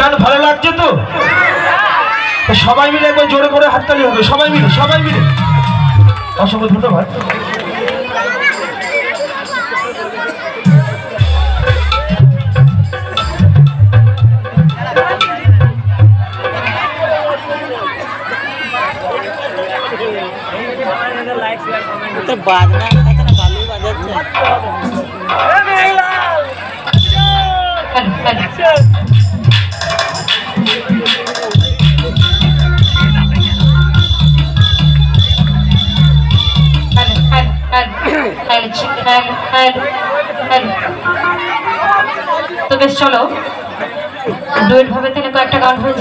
গান ভালো লাগছে তো? সবাই মিলে একবার জোরে করে হাততালি হবে, সবাই মিলে সবাই মিলে। অসংখ্য ধন্যবাদ। তো বাজনা তো বেশ চলো ডুয়েট ভাবে তাহলে কয়েকটা গান হয়ে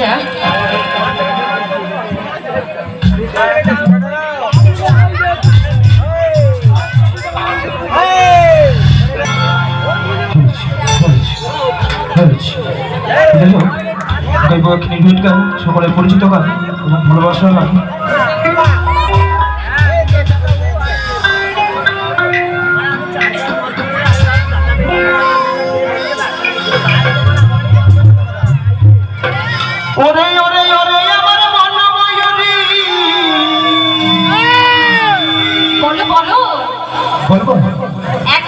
ডুয়েট গান সকলের পরিচিত গান এবং ভালোবাসার গান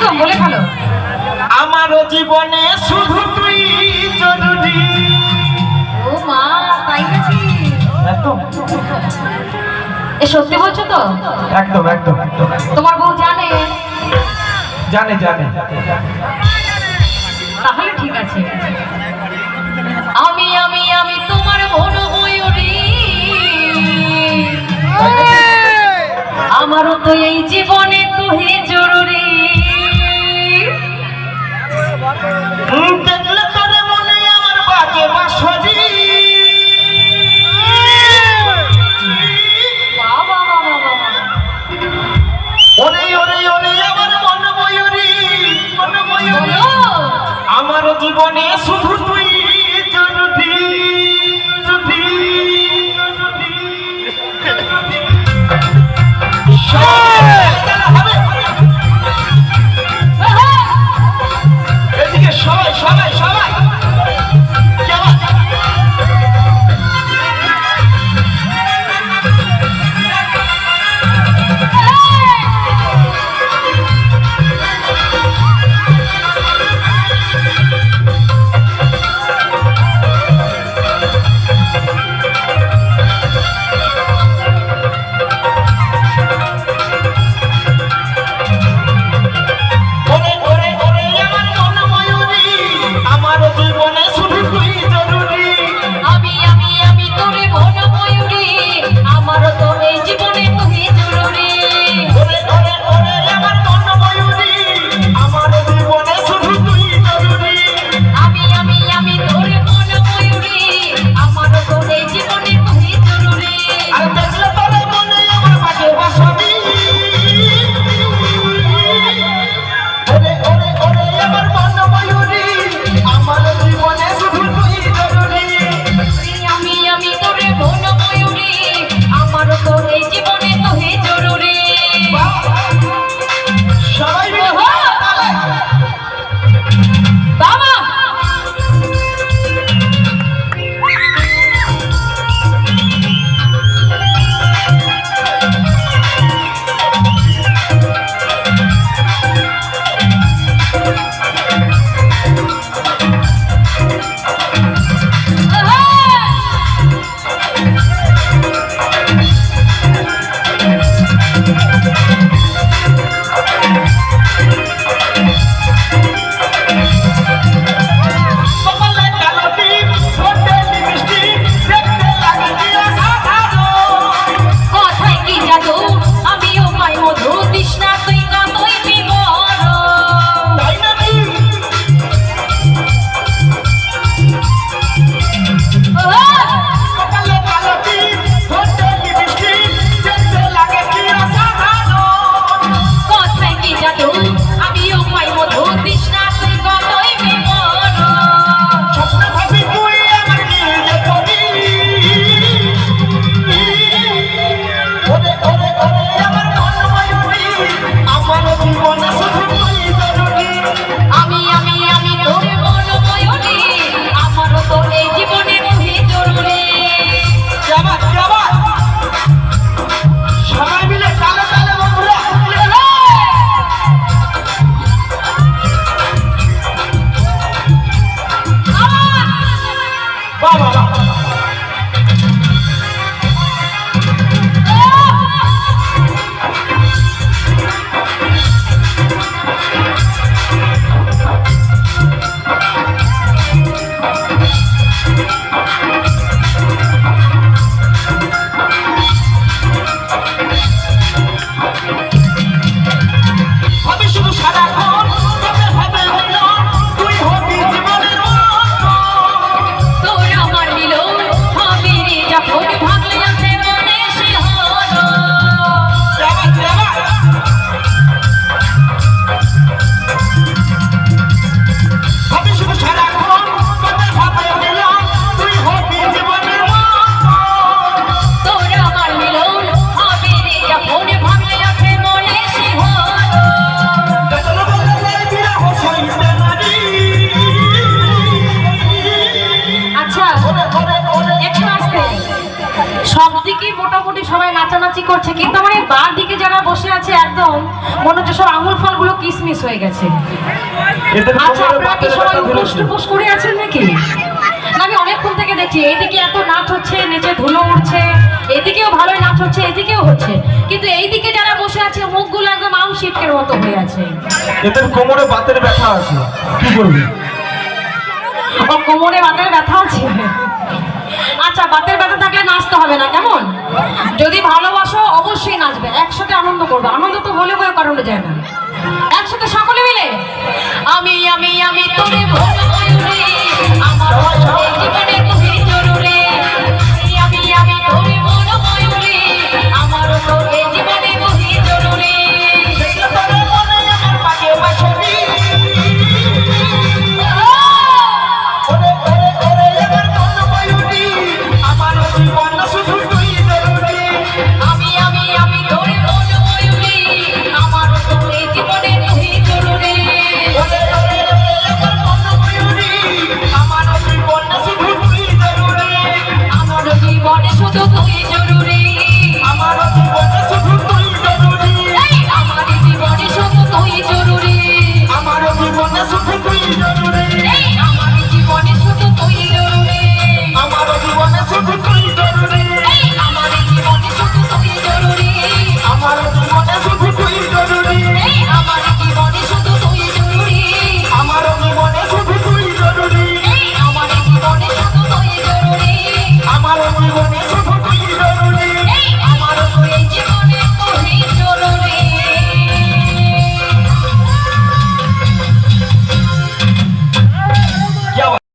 একদম বলে ভালো। আমার জীবনে শুধু তুই জরুরি। ও মা তাই নাকি? একদম। এ সত্যি বলছো তো? একদম একদম একদম তোমার বউ জানে? জানে জানে। তাহলে ঠিক আছে। আমি আমি আমি তোমার মন ময়ূরী আমারও তো এই জীবনে তুই আমার জীবন মনে হচ্ছে সব আঙুল ফলগুলো কিসমিস হয়ে গেছে। আচ্ছা আপনারা কি সবাই উপোস টুপোস করে আছেন নাকি? না, আমি অনেকক্ষণ থেকে দেখছি এইদিকে এত নাচ হচ্ছে নিচে ধুলো উঠছে এদিকেও ভালোই নাচ হচ্ছে এদিকেও হচ্ছে। কিন্তু এইদিকে যারা বসে আছে মুখগুলো একদম আম শিটকের মতো হয়ে আছে। এদের কোমরে বাতের ব্যথা আছে কি করবি ও কোমরে বাতের ব্যথা আছে? আচ্ছা বাতের ব্যথা থাকলে নাচতে হবে না, কেমন? যদি ভালোবাসো, অবশ্যই নাচবে। একসাথে আনন্দ করবে। আনন্দ তো হলে কোনো কারণে যায় না। একসাথে সকলে মিলে? আমি আমি আমি তোরে ভুল